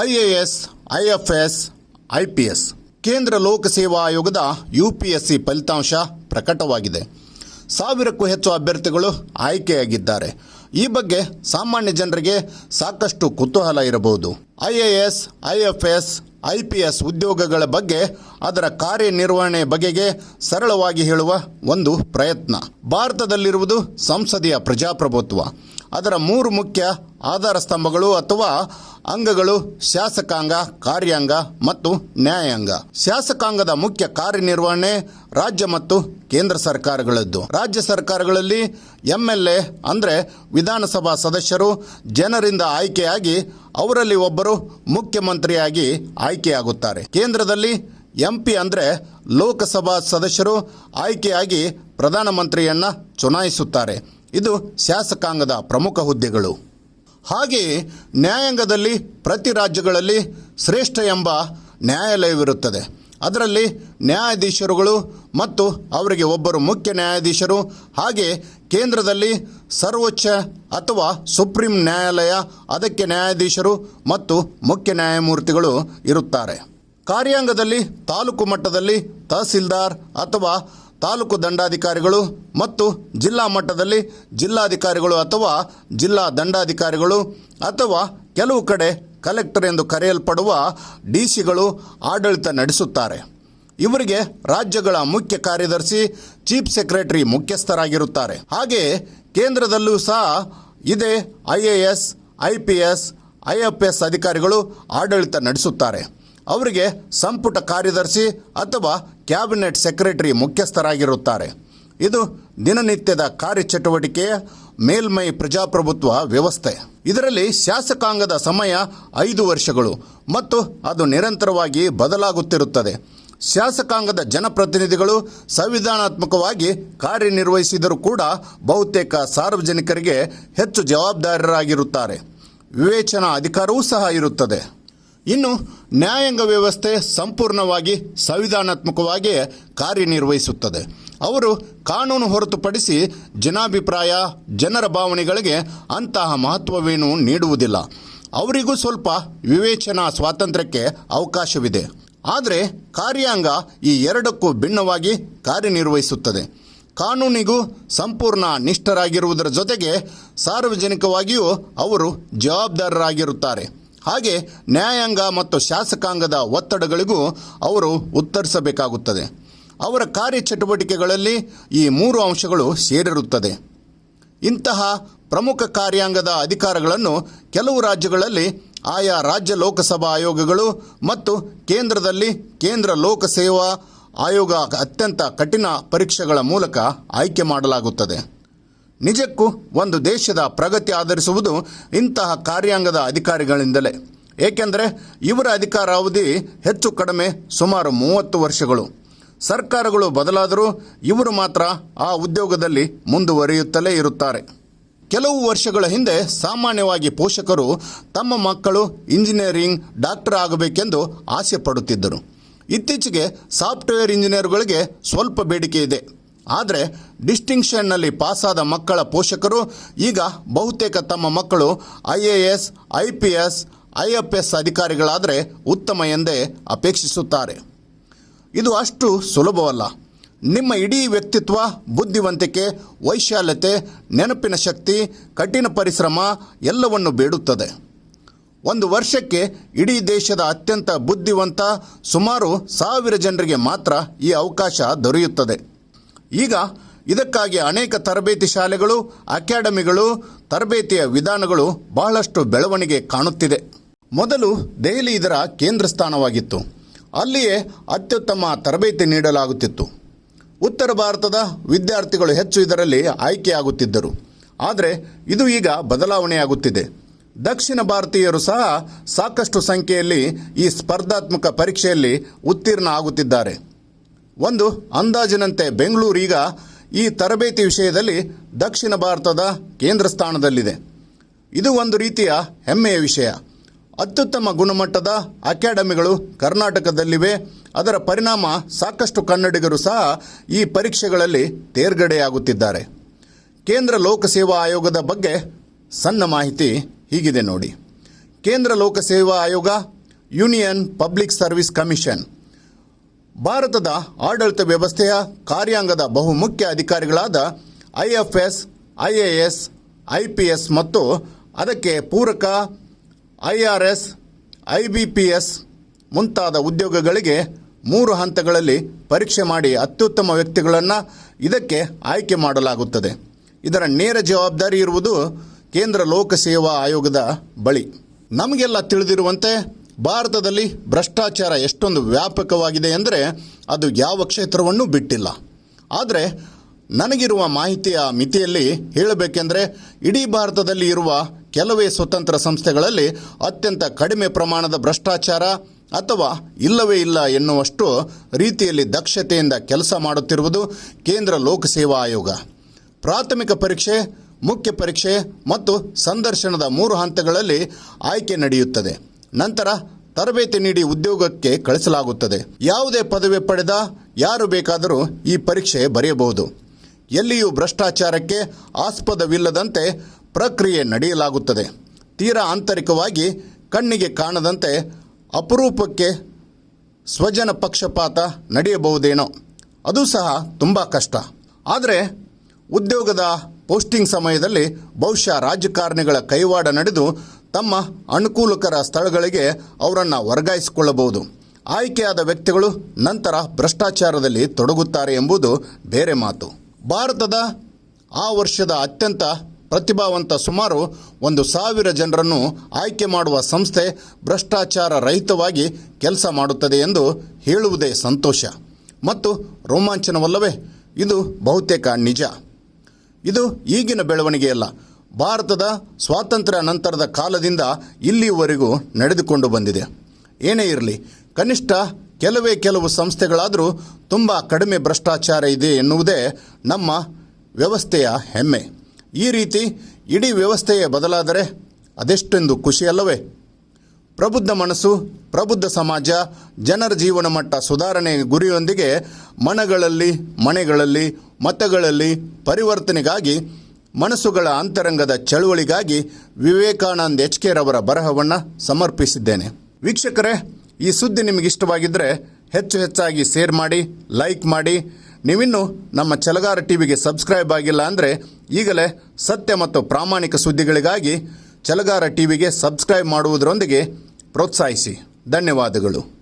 IAS IFS IPS ಕೇಂದ್ರ ಲೋಕಸೇವಾ ಆಯೋಗದ ಯುಪಿಎಸ್ಸಿ ಫಲಿತಾಂಶ ಪ್ರಕಟವಾಗಿದೆ. ಸಾವಿರಕ್ಕೂ ಹೆಚ್ಚು ಅಭ್ಯರ್ಥಿಗಳು ಆಯ್ಕೆಯಾಗಿದ್ದಾರೆ. ಈ ಬಗ್ಗೆ ಸಾಮಾನ್ಯ ಜನರಿಗೆ ಸಾಕಷ್ಟು ಕುತೂಹಲ ಇರಬಹುದು. ಐಎಎಸ್ ಐಎಫ್ಎಸ್ ಐಪಿಎಸ್ ಉದ್ಯೋಗಗಳ ಬಗ್ಗೆ ಅದರ ಕಾರ್ಯನಿರ್ವಹಣೆ ಬಗೆಗೆ ಸರಳವಾಗಿ ಹೇಳುವ ಒಂದು ಪ್ರಯತ್ನ. ಭಾರತದಲ್ಲಿರುವುದು ಸಂಸದೀಯ ಪ್ರಜಾಪ್ರಭುತ್ವ. ಅದರ ಮೂರು ಮುಖ್ಯ ಆಧಾರ ಸ್ತಂಭಗಳು ಅಥವಾ ಅಂಗಗಳು ಶಾಸಕಾಂಗ, ಕಾರ್ಯಾಂಗ ಮತ್ತು ನ್ಯಾಯಾಂಗ. ಶಾಸಕಾಂಗದ ಮುಖ್ಯ ಕಾರ್ಯನಿರ್ವಹಣೆ ರಾಜ್ಯ ಮತ್ತು ಕೇಂದ್ರ ಸರ್ಕಾರಗಳದ್ದು. ರಾಜ್ಯ ಸರ್ಕಾರಗಳಲ್ಲಿ ಎಂ ಎಲ್ ಎ ಅಂದರೆ ವಿಧಾನಸಭಾ ಸದಸ್ಯರು ಜನರಿಂದ ಆಯ್ಕೆಯಾಗಿ ಅವರಲ್ಲಿ ಒಬ್ಬರು ಮುಖ್ಯಮಂತ್ರಿಯಾಗಿ ಆಯ್ಕೆಯಾಗುತ್ತಾರೆ. ಕೇಂದ್ರದಲ್ಲಿ ಎಂ ಪಿ ಅಂದರೆ ಲೋಕಸಭಾ ಸದಸ್ಯರು ಆಯ್ಕೆಯಾಗಿ ಪ್ರಧಾನಮಂತ್ರಿಯನ್ನು ಚುನಾಯಿಸುತ್ತಾರೆ. ಇದು ಶಾಸಕಾಂಗದ ಪ್ರಮುಖ ಹುದ್ದೆಗಳು. ಹಾಗೆಯೇ ನ್ಯಾಯಾಂಗದಲ್ಲಿ ಪ್ರತಿ ರಾಜ್ಯಗಳಲ್ಲಿ ಶ್ರೇಷ್ಠ ಎಂಬ ನ್ಯಾಯಾಲಯವಿರುತ್ತದೆ. ಅದರಲ್ಲಿ ನ್ಯಾಯಾಧೀಶರುಗಳು ಮತ್ತು ಅವರಿಗೆ ಒಬ್ಬರು ಮುಖ್ಯ ನ್ಯಾಯಾಧೀಶರು, ಹಾಗೆ ಕೇಂದ್ರದಲ್ಲಿ ಸರ್ವೋಚ್ಚ ಅಥವಾ ಸುಪ್ರೀಂ ನ್ಯಾಯಾಲಯ, ಅದಕ್ಕೆ ನ್ಯಾಯಾಧೀಶರು ಮತ್ತು ಮುಖ್ಯ ನ್ಯಾಯಮೂರ್ತಿಗಳು ಇರುತ್ತಾರೆ. ಕಾರ್ಯಾಂಗದಲ್ಲಿ ತಾಲೂಕು ಮಟ್ಟದಲ್ಲಿ ತಹಸೀಲ್ದಾರ್ ಅಥವಾ ತಾಲೂಕು ದಂಡಾಧಿಕಾರಿಗಳು ಮತ್ತು ಜಿಲ್ಲಾ ಮಟ್ಟದಲ್ಲಿ ಜಿಲ್ಲಾಧಿಕಾರಿಗಳು ಅಥವಾ ಜಿಲ್ಲಾ ದಂಡಾಧಿಕಾರಿಗಳು ಅಥವಾ ಕೆಲವು ಕಡೆ ಕಲೆಕ್ಟರ್ ಎಂದು ಕರೆಯಲ್ಪಡುವ ಡಿ ಸಿಗಳು ಆಡಳಿತ ನಡೆಸುತ್ತಾರೆ. ಇವರಿಗೆ ರಾಜ್ಯಗಳ ಮುಖ್ಯ ಕಾರ್ಯದರ್ಶಿ, ಚೀಫ್ ಸೆಕ್ರೆಟರಿ ಮುಖ್ಯಸ್ಥರಾಗಿರುತ್ತಾರೆ. ಹಾಗೆಯೇ ಕೇಂದ್ರದಲ್ಲೂ ಸಹ ಇದೇ I A S, I P S, I F S ಅಧಿಕಾರಿಗಳು ಆಡಳಿತ ನಡೆಸುತ್ತಾರೆ. ಅವರಿಗೆ ಸಂಪುಟ ಕಾರ್ಯದರ್ಶಿ ಅಥವಾ ಕ್ಯಾಬಿನೆಟ್ ಸೆಕ್ರೆಟರಿ ಮುಖ್ಯಸ್ಥರಾಗಿರುತ್ತಾರೆ. ಇದು ದಿನನಿತ್ಯದ ಕಾರ್ಯಚಟುವಟಿಕೆಯ ಮೇಲ್ಮೈ ಪ್ರಜಾಪ್ರಭುತ್ವ ವ್ಯವಸ್ಥೆ. ಇದರಲ್ಲಿ ಶಾಸಕಾಂಗದ ಸಮಯ ಐದು ವರ್ಷಗಳು ಮತ್ತು ಅದು ನಿರಂತರವಾಗಿ ಬದಲಾಗುತ್ತಿರುತ್ತದೆ. ಶಾಸಕಾಂಗದ ಜನಪ್ರತಿನಿಧಿಗಳು ಸಂವಿಧಾನಾತ್ಮಕವಾಗಿ ಕಾರ್ಯನಿರ್ವಹಿಸಿದರೂ ಕೂಡ ಬಹುತೇಕ ಸಾರ್ವಜನಿಕರಿಗೆ ಹೆಚ್ಚು ಜವಾಬ್ದಾರರಾಗಿರುತ್ತಾರೆ. ವಿವೇಚನಾ ಅಧಿಕಾರವೂ ಸಹ ಇರುತ್ತದೆ. ಇನ್ನು ನ್ಯಾಯಾಂಗ ವ್ಯವಸ್ಥೆ ಸಂಪೂರ್ಣವಾಗಿ ಸಂವಿಧಾನಾತ್ಮಕವಾಗಿಯೇ ಕಾರ್ಯನಿರ್ವಹಿಸುತ್ತದೆ. ಅವರು ಕಾನೂನು ಹೊರತುಪಡಿಸಿ ಜನಾಭಿಪ್ರಾಯ, ಜನರ ಭಾವನೆಗಳಿಗೆ ಅಂತಹ ಮಹತ್ವವೇನೂ ನೀಡುವುದಿಲ್ಲ. ಅವರಿಗೂ ಸ್ವಲ್ಪ ವಿವೇಚನಾ ಸ್ವಾತಂತ್ರ್ಯಕ್ಕೆ ಅವಕಾಶವಿದೆ. ಆದರೆ ಕಾರ್ಯಾಂಗ ಈ ಎರಡಕ್ಕೂ ಭಿನ್ನವಾಗಿ ಕಾರ್ಯನಿರ್ವಹಿಸುತ್ತದೆ. ಕಾನೂನಿಗೂ ಸಂಪೂರ್ಣ ನಿಷ್ಠರಾಗಿರುವುದರ ಜೊತೆಗೆ ಸಾರ್ವಜನಿಕವಾಗಿಯೂ ಅವರು ಜವಾಬ್ದಾರರಾಗಿರುತ್ತಾರೆ. ಹಾಗೆ ನ್ಯಾಯಾಂಗ ಮತ್ತು ಶಾಸಕಾಂಗದ ಒತ್ತಡಗಳಿಗೂ ಅವರು ಉತ್ತರಿಸಬೇಕಾಗುತ್ತದೆ. ಅವರ ಕಾರ್ಯಚಟುವಟಿಕೆಗಳಲ್ಲಿ ಈ ಮೂರು ಅಂಶಗಳು ಸೇರಿರುತ್ತದೆ. ಇಂತಹ ಪ್ರಮುಖ ಕಾರ್ಯಾಂಗದ ಅಧಿಕಾರಗಳನ್ನು ಕೆಲವು ರಾಜ್ಯಗಳಲ್ಲಿ ಆಯಾ ರಾಜ್ಯ ಲೋಕಸಭಾ ಆಯೋಗಗಳು ಮತ್ತು ಕೇಂದ್ರದಲ್ಲಿ ಕೇಂದ್ರ ಲೋಕಸೇವಾ ಆಯೋಗ ಅತ್ಯಂತ ಕಠಿಣ ಪರೀಕ್ಷೆಗಳ ಮೂಲಕ ಆಯ್ಕೆ ಮಾಡಲಾಗುತ್ತದೆ. ನಿಜಕ್ಕೂ ಒಂದು ದೇಶದ ಪ್ರಗತಿ ಆಧರಿಸುವುದು ಇಂತಹ ಕಾರ್ಯಾಂಗದ ಅಧಿಕಾರಿಗಳಿಂದಲೇ. ಏಕೆಂದರೆ ಇವರ ಅಧಿಕಾರಾವಧಿ ಹೆಚ್ಚು ಕಡಿಮೆ ಸುಮಾರು ಮೂವತ್ತು ವರ್ಷಗಳು. ಸರ್ಕಾರಗಳು ಬದಲಾದರೂ ಇವರು ಮಾತ್ರ ಆ ಉದ್ಯೋಗದಲ್ಲಿ ಮುಂದುವರಿಯುತ್ತಲೇ ಇರುತ್ತಾರೆ. ಕೆಲವು ವರ್ಷಗಳ ಹಿಂದೆ ಸಾಮಾನ್ಯವಾಗಿ ಪೋಷಕರು ತಮ್ಮ ಮಕ್ಕಳು ಇಂಜಿನಿಯರಿಂಗ್ ಡಾಕ್ಟರ್ ಆಗಬೇಕೆಂದು ಆಸೆ ಪಡುತ್ತಿದ್ದರು. ಇತ್ತೀಚೆಗೆ ಸಾಫ್ಟ್ವೇರ್ ಇಂಜಿನಿಯರ್ಗಳಿಗೆ ಸ್ವಲ್ಪ ಬೇಡಿಕೆ ಇದೆ. ಆದರೆ ಡಿಸ್ಟಿಂಕ್ಷನ್ನಲ್ಲಿ ಪಾಸಾದ ಮಕ್ಕಳ ಪೋಷಕರು ಈಗ ಬಹುತೇಕ ತಮ್ಮ ಮಕ್ಕಳು I A S, I P S, I F S ಅಧಿಕಾರಿಗಳಾದರೆ ಉತ್ತಮ ಎಂದೇ ಅಪೇಕ್ಷಿಸುತ್ತಾರೆ. ಇದು ಅಷ್ಟು ಸುಲಭವಲ್ಲ. ನಿಮ್ಮ ಇಡೀ ವ್ಯಕ್ತಿತ್ವ, ಬುದ್ಧಿವಂತಿಕೆ, ವೈಶಾಲ್ಯತೆ, ನೆನಪಿನ ಶಕ್ತಿ, ಕಠಿಣ ಪರಿಶ್ರಮ ಎಲ್ಲವನ್ನು ಬೇಡುತ್ತದೆ. ಒಂದು ವರ್ಷಕ್ಕೆ ಇಡೀ ದೇಶದ ಅತ್ಯಂತ ಬುದ್ಧಿವಂತ ಸುಮಾರು ಸಾವಿರ ಜನರಿಗೆ ಮಾತ್ರ ಈ ಅವಕಾಶ ದೊರೆಯುತ್ತದೆ. ಈಗ ಇದಕ್ಕಾಗಿ ಅನೇಕ ತರಬೇತಿ ಶಾಲೆಗಳು, ಅಕಾಡೆಮಿಗಳು, ತರಬೇತಿಯ ವಿಧಾನಗಳು ಬಹಳಷ್ಟು ಬೆಳವಣಿಗೆ ಕಾಣುತ್ತಿದೆ. ಮೊದಲು ದೆಹಲಿ ಇದರ ಕೇಂದ್ರ ಸ್ಥಾನವಾಗಿತ್ತು ಅಲ್ಲಿಯೇ ಅತ್ಯುತ್ತಮ ತರಬೇತಿ ನೀಡಲಾಗುತ್ತಿತ್ತು. ಉತ್ತರ ಭಾರತದ ವಿದ್ಯಾರ್ಥಿಗಳು ಹೆಚ್ಚು ಇದರಲ್ಲಿ ಆಯ್ಕೆಯಾಗುತ್ತಿದ್ದರು. ಆದರೆ ಇದು ಈಗ ಬದಲಾವಣೆಯಾಗುತ್ತಿದೆ. ದಕ್ಷಿಣ ಭಾರತೀಯರು ಸಹ ಸಾಕಷ್ಟು ಸಂಖ್ಯೆಯಲ್ಲಿ ಈ ಸ್ಪರ್ಧಾತ್ಮಕ ಪರೀಕ್ಷೆಯಲ್ಲಿ ಉತ್ತೀರ್ಣ ಆಗುತ್ತಿದ್ದಾರೆ. ಒಂದು ಅಂದಾಜಿನಂತೆ ಬೆಂಗಳೂರು ಈಗ ಈ ತರಬೇತಿ ವಿಷಯದಲ್ಲಿ ದಕ್ಷಿಣ ಭಾರತದ ಕೇಂದ್ರ ಸ್ಥಾನದಲ್ಲಿದೆ. ಇದು ಒಂದು ರೀತಿಯ ಹೆಮ್ಮೆಯ ವಿಷಯ. ಅತ್ಯುತ್ತಮ ಗುಣಮಟ್ಟದ ಅಕಾಡೆಮಿಗಳು ಕರ್ನಾಟಕದಲ್ಲಿವೆ. ಅದರ ಪರಿಣಾಮ ಸಾಕಷ್ಟು ಕನ್ನಡಿಗರು ಸಹ ಈ ಪರೀಕ್ಷೆಗಳಲ್ಲಿ ತೇರ್ಗಡೆಯಾಗುತ್ತಿದ್ದಾರೆ. ಕೇಂದ್ರ ಲೋಕಸೇವಾ ಆಯೋಗದ ಬಗ್ಗೆ ಸಣ್ಣ ಮಾಹಿತಿ ಹೀಗಿದೆ ನೋಡಿ. ಕೇಂದ್ರ ಲೋಕಸೇವಾ ಆಯೋಗ, ಯೂನಿಯನ್ ಪಬ್ಲಿಕ್ ಸರ್ವಿಸ್ ಕಮಿಷನ್. ಭಾರತದ ಆಡಳಿತ ವ್ಯವಸ್ಥೆಯ ಕಾರ್ಯಾಂಗದ ಬಹುಮುಖ್ಯ ಅಧಿಕಾರಿಗಳಾದ I F S, I A S, I P S ಮತ್ತು ಅದಕ್ಕೆ ಪೂರಕ I R S, I B P S ಮುಂತಾದ ಉದ್ಯೋಗಗಳಿಗೆ ಮೂರು ಹಂತಗಳಲ್ಲಿ ಪರೀಕ್ಷೆ ಮಾಡಿ ಅತ್ಯುತ್ತಮ ವ್ಯಕ್ತಿಗಳನ್ನು ಇದಕ್ಕೆ ಆಯ್ಕೆ ಮಾಡಲಾಗುತ್ತದೆ. ಇದರ ನೇರ ಜವಾಬ್ದಾರಿ ಇರುವುದು ಕೇಂದ್ರ ಲೋಕಸೇವಾ ಆಯೋಗದ ಬಳಿ. ನಮಗೆಲ್ಲ ತಿಳಿದಿರುವಂತೆ ಭಾರತದಲ್ಲಿ ಭ್ರಷ್ಟಾಚಾರ ಎಷ್ಟೊಂದು ವ್ಯಾಪಕವಾಗಿದೆ ಅಂದರೆ ಅದು ಯಾವ ಕ್ಷೇತ್ರವನ್ನೂ ಬಿಟ್ಟಿಲ್ಲ. ಆದರೆ ನನಗಿರುವ ಮಾಹಿತಿಯ ಮಿತಿಯಲ್ಲಿ ಹೇಳಬೇಕೆಂದರೆ ಇಡೀ ಭಾರತದಲ್ಲಿ ಇರುವ ಕೆಲವೇ ಸ್ವತಂತ್ರ ಸಂಸ್ಥೆಗಳಲ್ಲಿ ಅತ್ಯಂತ ಕಡಿಮೆ ಪ್ರಮಾಣದ ಭ್ರಷ್ಟಾಚಾರ ಅಥವಾ ಇಲ್ಲವೇ ಇಲ್ಲ ಎನ್ನುವಷ್ಟು ರೀತಿಯಲ್ಲಿ ದಕ್ಷತೆಯಿಂದ ಕೆಲಸ ಮಾಡುತ್ತಿರುವುದು ಕೇಂದ್ರ ಲೋಕಸೇವಾ ಆಯೋಗ. ಪ್ರಾಥಮಿಕ ಪರೀಕ್ಷೆ, ಮುಖ್ಯ ಪರೀಕ್ಷೆ ಮತ್ತು ಸಂದರ್ಶನದ ಮೂರು ಹಂತಗಳಲ್ಲಿ ಆಯ್ಕೆ ನಡೆಯುತ್ತದೆ. ನಂತರ ತರಬೇತಿ ನೀಡಿ ಉದ್ಯೋಗಕ್ಕೆ ಕಳಿಸಲಾಗುತ್ತದೆ. ಯಾವುದೇ ಪದವಿ ಪಡೆದ ಯಾರು ಬೇಕಾದರೂ ಈ ಪರೀಕ್ಷೆ ಬರೆಯಬಹುದು. ಎಲ್ಲಿಯೂ ಭ್ರಷ್ಟಾಚಾರಕ್ಕೆ ಆಸ್ಪದವಿಲ್ಲದಂತೆ ಪ್ರಕ್ರಿಯೆ ನಡೆಯಲಾಗುತ್ತದೆ. ತೀರಾ ಆಂತರಿಕವಾಗಿ ಕಣ್ಣಿಗೆ ಕಾಣದಂತೆ ಅಪರೂಪಕ್ಕೆ ಸ್ವಜನ ಪಕ್ಷಪಾತ ನಡೆಯಬಹುದೇನೋ. ಅದು ಸಹ ತುಂಬ ಕಷ್ಟ. ಆದರೆ ಉದ್ಯೋಗದ ಪೋಸ್ಟಿಂಗ್ ಸಮಯದಲ್ಲಿ ಬಹುಶಃ ರಾಜಕಾರಣಿಗಳ ಕೈವಾಡ ನಡೆದು ತಮ್ಮ ಅನುಕೂಲಕರ ಸ್ಥಳಗಳಿಗೆ ಅವರನ್ನು ವರ್ಗಾಯಿಸಿಕೊಳ್ಳಬಹುದು. ಆಯ್ಕೆಯಾದ ವ್ಯಕ್ತಿಗಳು ನಂತರ ಭ್ರಷ್ಟಾಚಾರದಲ್ಲಿ ತೊಡಗುತ್ತಾರೆ ಎಂಬುದು ಬೇರೆ ಮಾತು. ಭಾರತದ ಆ ವರ್ಷದ ಅತ್ಯಂತ ಪ್ರತಿಭಾವಂತ ಸುಮಾರು ಒಂದು ಸಾವಿರ ಜನರನ್ನು ಆಯ್ಕೆ ಮಾಡುವ ಸಂಸ್ಥೆ ಭ್ರಷ್ಟಾಚಾರ ರಹಿತವಾಗಿ ಕೆಲಸ ಮಾಡುತ್ತದೆ ಎಂದು ಹೇಳುವುದೇ ಸಂತೋಷ. ಮತ್ತು ರೋಮಾಂಚನವಲ್ಲವೇ, ಇದು ಬಹುತೇಕ ನಿಜ. ಇದು ಈಗಿನ ಬೆಳವಣಿಗೆಯಲ್ಲ ಭಾರತದ ಸ್ವಾತಂತ್ರ್ಯ ನಂತರದ ಕಾಲದಿಂದ ಇಲ್ಲಿಯವರೆಗೂ ನಡೆದುಕೊಂಡು ಬಂದಿದೆ. ಏನೇ ಇರಲಿ, ಕನಿಷ್ಠ ಕೆಲವೇ ಕೆಲವು ಸಂಸ್ಥೆಗಳಾದರೂ ತುಂಬ ಕಡಿಮೆ ಭ್ರಷ್ಟಾಚಾರ ಇದೆ ಎನ್ನುವುದೇ ನಮ್ಮ ವ್ಯವಸ್ಥೆಯ ಹೆಮ್ಮೆ. ಈ ರೀತಿ ಇಡೀ ವ್ಯವಸ್ಥೆಯೇ ಬದಲಾದರೆ ಅದೆಷ್ಟೊಂದು ಖುಷಿಯಲ್ಲವೇ? ಪ್ರಬುದ್ಧ ಮನಸ್ಸು, ಪ್ರಬುದ್ಧ ಸಮಾಜ, ಜನರ ಜೀವನ ಮಟ್ಟ ಸುಧಾರಣೆ ಗುರಿಯೊಂದಿಗೆ ಮನಗಳಲ್ಲಿ, ಮನೆಗಳಲ್ಲಿ, ಮತಗಳಲ್ಲಿ ಪರಿವರ್ತನೆಗಾಗಿ, ಮನಸ್ಸುಗಳ ಅಂತರಂಗದ ಚಳುವಳಿಗಾಗಿ ವಿವೇಕಾನಂದ್ ಎಚ್ ಕೆ ರವರ ಬರಹವನ್ನು ಸಮರ್ಪಿಸಿದ್ದೇನೆ. ವೀಕ್ಷಕರೇ, ಈ ಸುದ್ದಿ ನಿಮಗೆ ಇಷ್ಟವಾಗಿದ್ದರೆ ಹೆಚ್ಚು ಹೆಚ್ಚಾಗಿ ಶೇರ್ ಮಾಡಿ, ಲೈಕ್ ಮಾಡಿ. ನೀವಿನ್ನೂ ನಮ್ಮ ಚಲಗಾರ ಟಿವಿಗೆ ಸಬ್ಸ್ಕ್ರೈಬ್ ಆಗಿಲ್ಲ ಅಂದರೆ ಈಗಲೇ ಸತ್ಯ ಮತ್ತು ಪ್ರಾಮಾಣಿಕ ಸುದ್ದಿಗಳಿಗಾಗಿ ಚಲಗಾರ ಟಿವಿಗೆ ಸಬ್ಸ್ಕ್ರೈಬ್ ಮಾಡುವುದರೊಂದಿಗೆ ಪ್ರೋತ್ಸಾಹಿಸಿ. ಧನ್ಯವಾದಗಳು.